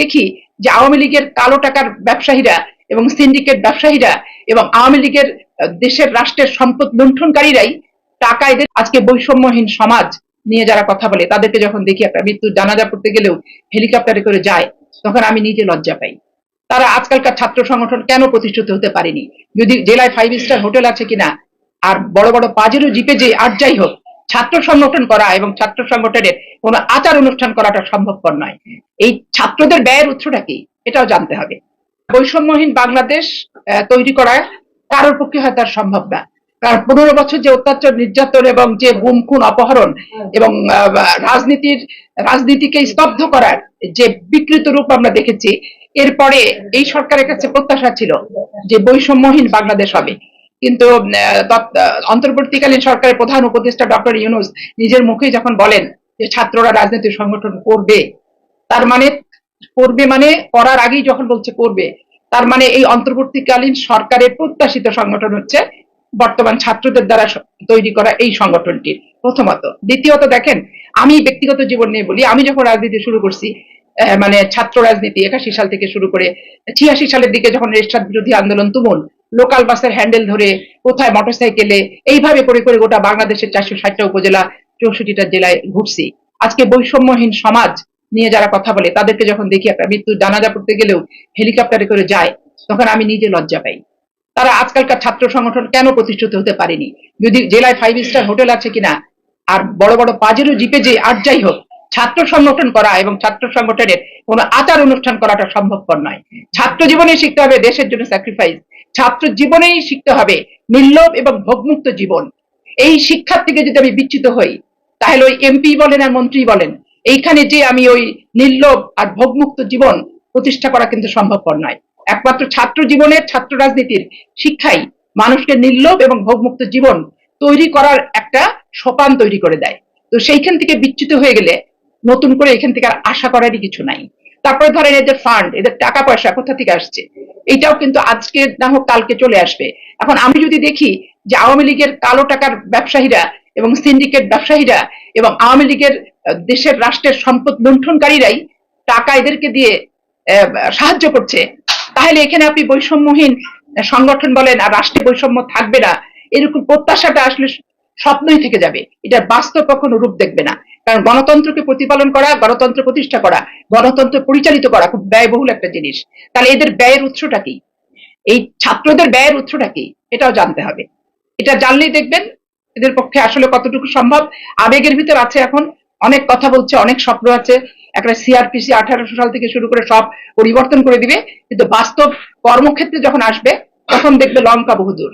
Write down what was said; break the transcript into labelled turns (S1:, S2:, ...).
S1: দেখি যে আওয়ামী লীগের কালো টাকার ব্যবসায়ীরা এবং সিন্ডিকেট ব্যবসায়ীরা এবং আওয়ামী লীগের দেশের রাষ্ট্রের সম্পদ লুণ্ঠনকারীরাই টাকা এদের আজকে বৈষম্যহীন সমাজ নিয়ে যারা কথা বলে, তাদেরকে যখন দেখি একটা মৃত্যুর জানাজা পড়তে গেলেও হেলিকপ্টারে করে যায়, তখন আমি নিজে লজ্জা পাই। তারা আজকালকার ছাত্র সংগঠন কেন প্রতিষ্ঠিত হতে পারেনি? যদি জেলায় ফাইভ স্টার হোটেল আছে কিনা, আর বড় বড় পাজেরও জিপে যে আর যাই হোক ছাত্র সংগঠন করা এবং ছাত্র সংগঠনের কোনো আচার অনুষ্ঠান করাটা সম্ভবপর নয়। এই ছাত্রদের ব্যয়ের উৎসটা কি? এটাও জানতে হবে। বৈষম্যহীন বাংলাদেশ তৈরি করা কারোর পক্ষে হয়তো আর সম্ভব না। কারণ পনেরো বছর যে অত্যাচার, নির্যাতন এবং যে গুম খুন অপহরণ এবং রাজনীতির, রাজনীতিকে স্তব্ধ করার যে বিকৃত রূপ আমরা দেখেছি, এরপরে এই সরকারের কাছে প্রত্যাশা ছিল যে বৈষম্যহীন বাংলাদেশ হবে। কিন্তু অন্তর্বর্তীকালীন সরকারের প্রধান উপদেষ্টা ডক্টর ইউনুস নিজের মুখে যখন বলেন যে ছাত্ররা রাজনৈতিক সংগঠন করবে, তার মানে করবে মানে করার আগেই যখন বলছে করবে, তার মানে এই অন্তর্বর্তীকালীন সরকারের প্রত্যাশিত সংগঠন হচ্ছে বর্তমান ছাত্রদের দ্বারা তৈরি করা এই সংগঠনটি প্রথমত। দ্বিতীয়ত দেখেন, আমি ব্যক্তিগত জীবন নিয়ে বলি, আমি যখন রাজনীতি শুরু করছি মানে ছাত্র রাজনীতি একাশি সাল থেকে শুরু করে ছিয়াশি সালের দিকে যখন রেশাদ বিরোধী আন্দোলন তুমুল লোকাল বাসের হ্যান্ডেল ধরে কোথায় মোটরসাইকেলে, এইভাবে করে করে গোটা বাংলাদেশের চারশো ষাটটা উপজেলা চৌষট্টিটা জেলায় ঘুরছি। আজকে বৈষম্যহীন সমাজ নিয়ে যারা কথা বলে, তাদেরকে যখন দেখি একটা মৃত্যুর জানাজা পড়তে গেলেও হেলিকপ্টারে করে যায়, তখন আমি নিজে লজ্জা পাই। তারা আজকালকার ছাত্র সংগঠন কেন প্রতিষ্ঠিত হতে পারেনি? যদি জেলায় ফাইভ স্টার হোটেল আছে কিনা, আর বড় বড় পাজেরও জিপে যে, আর যাই হোক, ছাত্র সংগঠন করা এবং ছাত্র সংগঠনের কোনো আচার অনুষ্ঠান করাটা সম্ভবপর নয়। ছাত্র জীবনে শিখতে হবে দেশের জন্য স্যাক্রিফাইস ছাত্র জীবনেই শিখতে হবে নির্লোভ এবং ভোগমুক্ত জীবন। এই শিক্ষার থেকে যদি আমি বিচ্যুত হই, তাহলে ওই এমপি বলেন আর মন্ত্রী বলেন, এইখানে যে আমি ওই নির্লোভ আর ভোগমুক্ত জীবন প্রতিষ্ঠা করা কিন্তু সম্ভবপর নয়। একমাত্র ছাত্র জীবনের, ছাত্র রাজনীতির শিক্ষাই মানুষকে নির্লোভ এবং ভোগমুক্ত জীবন তৈরি করার একটা সোপান তৈরি করে দেয়। তো সেইখান থেকে বিচ্যুত হয়ে গেলে নতুন করে এখান থেকে আর আশা করারই কিছু নাই। তারপরে ধরেন এদের ফান্ড এদের টাকা পয়সা কোথা থেকে আসছে? এটাও কিন্তু আজকে না হোক কালকে চলে আসবে। এখন আমি যদি দেখি যে আওয়ামী লীগের কালো টাকার ব্যবসায়ীরা এবং সিন্ডিকেট ব্যবসায়ীরা এবং আওয়ামী লীগের দেশের রাষ্ট্রের সম্পদ লুণ্ঠনকারীরাই টাকা এদেরকে দিয়ে সাহায্য করছে, তাহলে এখানে আপনি বৈষম্যহীন সংগঠন বলেন আর রাষ্ট্রে বৈষম্য থাকবে না। এরকম প্রত্যাশাটা আসলে স্বপ্নই থেকে যাবে। এটার বাস্তব কখনো রূপ দেখবে না। কারণ গণতন্ত্রকে প্রতিপালন করা, গণতন্ত্র প্রতিষ্ঠা করা, গণতন্ত্র পরিচালিত করা খুব ব্যয়বহুল একটা জিনিস। তাহলে এদের ব্যয়ের উৎসটা কি? এই ছাত্রদের ব্যয়ের উৎসটা কি? এটাও জানতে হবে। এটা জানলেই দেখবেন এদের পক্ষে আসলে কতটুকু সম্ভব। আবেগের ভিতর আছে এখন, অনেক কথা বলছে, অনেক স্বপ্ন আছে। একটা সিআরপিসি আঠারোশো সাল থেকে শুরু করে সব পরিবর্তন করে দিবে। কিন্তু বাস্তব কর্মক্ষেত্রে যখন আসবে, তখন দেখবে লঙ্কা বহুদূর।